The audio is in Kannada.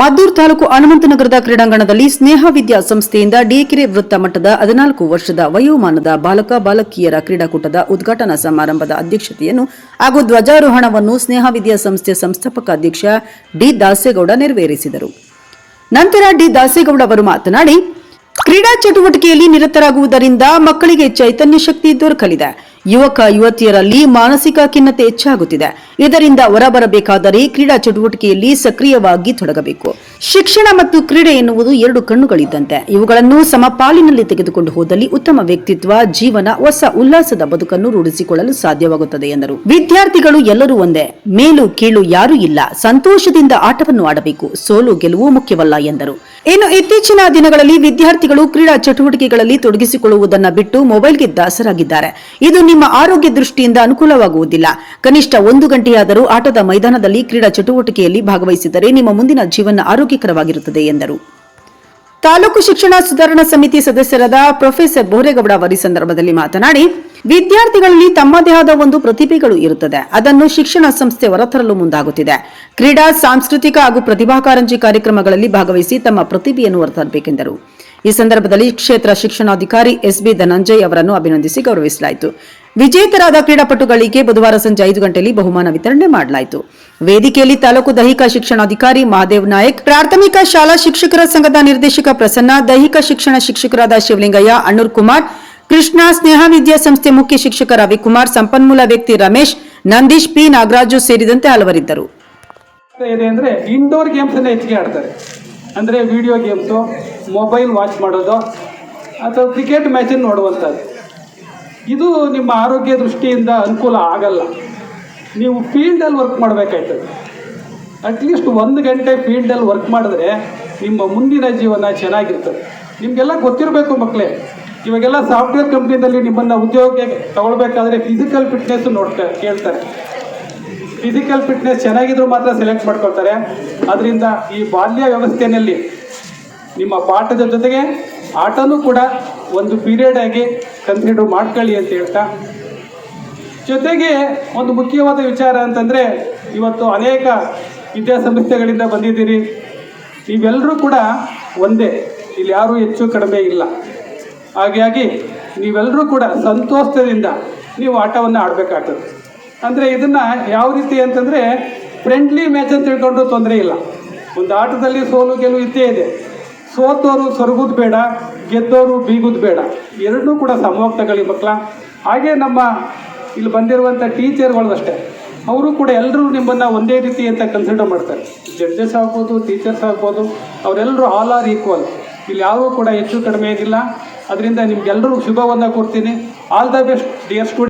ಮದ್ದೂರು ತಾಲೂಕು ಹನುಮಂತನಗರದ ಕ್ರೀಡಾಂಗಣದಲ್ಲಿ ಸ್ನೇಹ ವಿದ್ಯಾ ಸಂಸ್ಥೆಯಿಂದ ಡಿಕೆರೆ ವೃತ್ತ ಮಟ್ಟದ ಹದಿನಾಲ್ಕು ವರ್ಷದ ವಯೋಮಾನದ ಬಾಲಕ, ಬಾಲಕಿಯರ ಕ್ರೀಡಾಕೂಟದ ಉದ್ಘಾಟನಾ ಸಮಾರಂಭದ ಅಧ್ಯಕ್ಷತೆಯನ್ನು ಹಾಗೂ ಧ್ವಜಾರೋಹಣವನ್ನು ಸ್ನೇಹ ವಿದ್ಯಾ ಸಂಸ್ಥೆ ಸಂಸ್ಥಾಪಕ ಅಧ್ಯಕ್ಷ ಡಿ ದಾಸೇಗೌಡ ನೆರವೇರಿಸಿದರು. ನಂತರ ಡಿ ದಾಸೇಗೌಡ ಅವರು ಮಾತನಾಡಿ, ಕ್ರೀಡಾ ಚಟುವಟಿಕೆಯಲ್ಲಿ ನಿರತರಾಗುವುದರಿಂದ ಮಕ್ಕಳಿಗೆ ಚೈತನ್ಯ ಶಕ್ತಿ ದೊರಕಲಿದೆ. ಯುವಕ, ಯುವತಿಯರಲ್ಲಿ ಮಾನಸಿಕ ಖಿನ್ನತೆ ಹೆಚ್ಚಾಗುತ್ತಿದೆ. ಇದರಿಂದ ಹೊರಬರಬೇಕಾದರೆ ಕ್ರೀಡಾ ಚಟುವಟಿಕೆಯಲ್ಲಿ ಸಕ್ರಿಯವಾಗಿ ತೊಡಗಬೇಕು. ಶಿಕ್ಷಣ ಮತ್ತು ಕ್ರೀಡೆ ಎನ್ನುವುದು ಎರಡು ಕಣ್ಣುಗಳಿದ್ದಂತೆ. ಇವುಗಳನ್ನು ಸಮಪಾಲಿನಲ್ಲಿ ತೆಗೆದುಕೊಂಡು ಹೋದಲ್ಲಿ ಉತ್ತಮ ವ್ಯಕ್ತಿತ್ವ, ಜೀವನ, ಹೊಸ ಉಲ್ಲಾಸದ ಬದುಕನ್ನು ರೂಢಿಸಿಕೊಳ್ಳಲು ಸಾಧ್ಯವಾಗುತ್ತದೆ ಎಂದರು. ವಿದ್ಯಾರ್ಥಿಗಳು ಎಲ್ಲರೂ ಒಂದೇ. ಮೇಲು ಕೀಳು ಯಾರೂ ಇಲ್ಲ. ಸಂತೋಷದಿಂದ ಆಟವನ್ನು ಆಡಬೇಕು. ಸೋಲು ಗೆಲುವು ಮುಖ್ಯವಲ್ಲ ಎಂದರು. ಇನ್ನು ಇತ್ತೀಚಿನ ದಿನಗಳಲ್ಲಿ ವಿದ್ಯಾರ್ಥಿಗಳು ಕ್ರೀಡಾ ಚಟುವಟಿಕೆಗಳಲ್ಲಿ ತೊಡಗಿಸಿಕೊಳ್ಳುವುದನ್ನು ಬಿಟ್ಟು ಮೊಬೈಲ್ಗೆ ದಾಸರಾಗಿದ್ದಾರೆ. ಇದು ನಿಮ್ಮ ಆರೋಗ್ಯ ದೃಷ್ಟಿಯಿಂದ ಅನುಕೂಲವಾಗುವುದಿಲ್ಲ. ಕನಿಷ್ಠ ಒಂದು ಗಂಟೆಯಾದರೂ ಆಟದ ಮೈದಾನದಲ್ಲಿ ಕ್ರೀಡಾ ಚಟುವಟಿಕೆಯಲ್ಲಿ ಭಾಗವಹಿಸಿದರೆ ನಿಮ್ಮ ಮುಂದಿನ ಜೀವನ ಆರೋಗ್ಯಕರವಾಗಿರುತ್ತದೆ, ಎಂದರು. ತಾಲೂಕು ಶಿಕ್ಷಣ ಸುಧಾರಣಾ ಸಮಿತಿ ಸದಸ್ಯರಾದ ಪ್ರೊಫೆಸರ್ ಬೋರೇಗೌಡ ಅವರು ಸಂದರ್ಭದಲ್ಲಿ ಮಾತನಾಡಿ, ವಿದ್ಯಾರ್ಥಿಗಳಲ್ಲಿ ತಮ್ಮದೇ ಆದ ಒಂದು ಪ್ರತಿಭೆಗಳು ಇರುತ್ತದೆ. ಅದನ್ನು ಶಿಕ್ಷಣ ಸಂಸ್ಥೆ ಹೊರತರಲು ಮುಂದಾಗುತ್ತಿದೆ. ಕ್ರೀಡಾ, ಸಾಂಸ್ಕೃತಿಕ ಹಾಗೂ ಪ್ರತಿಭಾ ಕಾರಂಜಿ ಕಾರ್ಯಕ್ರಮಗಳಲ್ಲಿ ಭಾಗವಹಿಸಿ ತಮ್ಮ ಪ್ರತಿಭೆಯನ್ನು ಹೊರತರಬೇಕೆಂದರು. ಈ ಸಂದರ್ಭದಲ್ಲಿ ಕ್ಷೇತ್ರ ಶಿಕ್ಷಣಾಧಿಕಾರಿ ಎಸ್ಬಿ ಧನಂಜಯ್ ಅವರನ್ನು ಅಭಿನಂದಿಸಿ ಗೌರವಿಸಲಾಯಿತು. ವಿಜೇತರಾದ ಕ್ರೀಡಾಪಟುಗಳಿಗೆ ಬುಧವಾರ ಸಂಜೆ ಐದು ಗಂಟೆಯಲ್ಲಿ ಬಹುಮಾನ ವಿತರಣೆ ಮಾಡಲಾಯಿತು. ವೇದಿಕೆಯಲ್ಲಿ ತಾಲೂಕು ದೈಹಿಕ ಶಿಕ್ಷಣಾಧಿಕಾರಿ ಮಹಾದೇವ್ ನಾಯಕ್, ಪ್ರಾಥಮಿಕ ಶಾಲಾ ಶಿಕ್ಷಕರ ಸಂಘದ ನಿರ್ದೇಶಕ ಪ್ರಸನ್ನ, ದೈಹಿಕ ಶಿಕ್ಷಣ ಶಿಕ್ಷಕರಾದ ಶಿವಲಿಂಗಯ್ಯ ಅಣ್ಣೂರ್ ಕುಮಾರ್, ಕೃಷ್ಣ ಸ್ನೇಹ ವಿದ್ಯಾಸಂಸ್ಥೆ ಮುಖ್ಯ ಶಿಕ್ಷಕ ರವಿಕುಮಾರ್, ಸಂಪನ್ಮೂಲ ವ್ಯಕ್ತಿ ರಮೇಶ್, ನಂದೀಶ್ ಪಿ ನಾಗರಾಜು ಸೇರಿದಂತೆ ಹಲವರಿದ್ದರು. ಇದೆ ಅಂದರೆ ಇಂಡೋರ್ ಗೇಮ್ಸನ್ನು ಹೆಚ್ಚಿಗೆ ಆಡ್ತಾರೆ. ಅಂದ್ರೆ ವಿಡಿಯೋ ಗೇಮ್ಸ್ ಮೊಬೈಲ್ ವಾಚ್ ಮಾಡೋದು, ಅಥವಾ ಕ್ರಿಕೆಟ್ ಮ್ಯಾಚ್ ನೋಡುವಂಥದ್ದು. ಇದು ನಿಮ್ಮ ಆರೋಗ್ಯ ದೃಷ್ಟಿಯಿಂದ ಅನುಕೂಲ ಆಗಲ್ಲ. ನೀವು ಫೀಲ್ಡಲ್ಲಿ ವರ್ಕ್ ಮಾಡಬೇಕಾಯ್ತದೆ. ಅಟ್ಲೀಸ್ಟ್ ಒಂದು ಗಂಟೆ ಫೀಲ್ಡಲ್ಲಿ ವರ್ಕ್ ಮಾಡಿದ್ರೆ ನಿಮ್ಮ ಮುಂದಿನ ಜೀವನ ಚೆನ್ನಾಗಿರ್ತದೆ. ನಿಮಗೆಲ್ಲ ಗೊತ್ತಿರಬೇಕು ಮಕ್ಕಳೇ ಇವಾಗೆಲ್ಲ ಸಾಫ್ಟ್ವೇರ್ ಕಂಪ್ನಿನಲ್ಲಿ ನಿಮ್ಮನ್ನು ಉದ್ಯೋಗಕ್ಕೆ ತಗೊಳ್ಬೇಕಾದ್ರೆ ಫಿಸಿಕಲ್ ಫಿಟ್ನೆಸ್ ನೋಡ್ತಾ ಕೇಳ್ತಾರೆ. ಫಿಸಿಕಲ್ ಫಿಟ್ನೆಸ್ ಚೆನ್ನಾಗಿದ್ರು ಮಾತ್ರ ಸೆಲೆಕ್ಟ್ ಮಾಡ್ಕೊಳ್ತಾರೆ. ಅದರಿಂದ ಈ ಬಾಲ್ಯ ವ್ಯವಸ್ಥೆಯಲ್ಲಿ ನಿಮ್ಮ ಪಾಠದ ಜೊತೆಗೆ ಆಟನೂ ಕೂಡ ಒಂದು ಪೀರಿಯಡ್ ಆಗಿ ಕನ್ಸಿಡರ್ ಮಾಡ್ಕೊಳ್ಳಿ ಅಂತ ಹೇಳ್ತಾ. ಜೊತೆಗೆ ಒಂದು ಮುಖ್ಯವಾದ ವಿಚಾರ ಅಂತಂದರೆ, ಇವತ್ತು ಅನೇಕ ವಿದ್ಯಾಸಂಸ್ಥೆಗಳಿಂದ ಬಂದಿದ್ದೀರಿ. ನೀವೆಲ್ಲರೂ ಕೂಡ ಒಂದೇ, ಇಲ್ಲಿ ಯಾರೂ ಹೆಚ್ಚು ಕಡಿಮೆ ಇಲ್ಲ. ಹಾಗಾಗಿ ನೀವೆಲ್ಲರೂ ಕೂಡ ಸಂತೋಷದಿಂದ ನೀವು ಆಟವನ್ನು ಆಡಬೇಕಾಗ್ತದೆ. ಅಂದರೆ ಇದನ್ನು ಯಾವ ರೀತಿ ಅಂತಂದರೆ ಫ್ರೆಂಡ್ಲಿ ಮ್ಯಾಚ್ ಅಂತ ತಿಳ್ಕೊಂಡು ತೊಂದರೆ ಇಲ್ಲ. ಒಂದು ಆಟದಲ್ಲಿ ಸೋಲು ಗೆಲುವು ಇದ್ದೇ ಇದೆ. ಸೋತೋರು ಸೊರಗುದು ಬೇಡ, ಗೆದ್ದೋರು ಬೀಗುದು ಬೇಡ. ಎರಡೂ ಕೂಡ ಸಮೋಕ್ತಗಳಿ ಮಕ್ಕಳ. ಹಾಗೆ ನಮ್ಮ ಇಲ್ಲಿ ಬಂದಿರುವಂಥ ಟೀಚರ್ಗಳು ಅಷ್ಟೇ. ಅವರು ಕೂಡ ಎಲ್ಲರೂ ನಿಮ್ಮನ್ನು ಒಂದೇ ರೀತಿ ಅಂತ ಕನ್ಸಿಡರ್ ಮಾಡ್ತಾರೆ. ಜಡ್ಜಸ್ ಆಗ್ಬೋದು ಟೀಚರ್ಸ್ ಆಗ್ಬೋದು ಅವರೆಲ್ಲರೂ ಆಲ್ ಆರ್ ಈಕ್ವಲ್ ಇಲ್ಲಿ ಯಾರೂ ಕೂಡ ಹೆಚ್ಚು ಕಡಿಮೆ ಏನಿಲ್ಲ. ಅದರಿಂದ ನಿಮ್ಗೆಲ್ಲರೂ ಶುಭವನ್ನು ಕೊಡ್ತೀನಿ all the best dear student